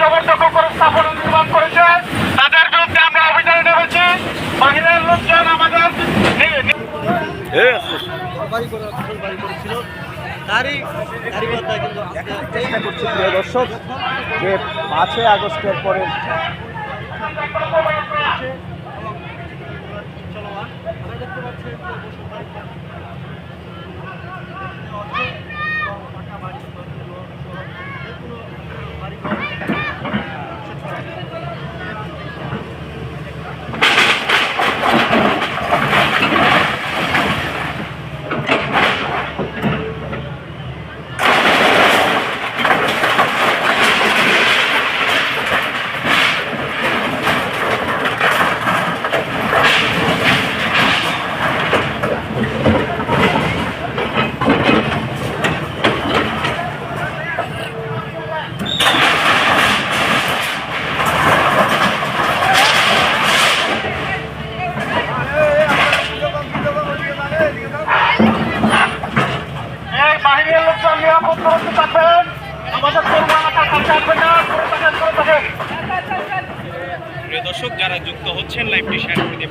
জবরদখল করে স্থাপনা নির্মাণ করেছে? তাদের বিরুদ্ধে আমরা অভিযানে নেমেছি। বাহিরের লোকজন আমাদের নি- নি- চেষ্টা করছি। প্রিয় দর্শক যে পাঁচই আগস্টের পরে এই লোকজন নিরাপদ করতে থাকবেন আমাদের কোরবান এলাকার কাছে না করে থাকেন। দর্শক, যারা যুক্ত হচ্ছেন, লাইভটি শেয়ার করে দিয়ে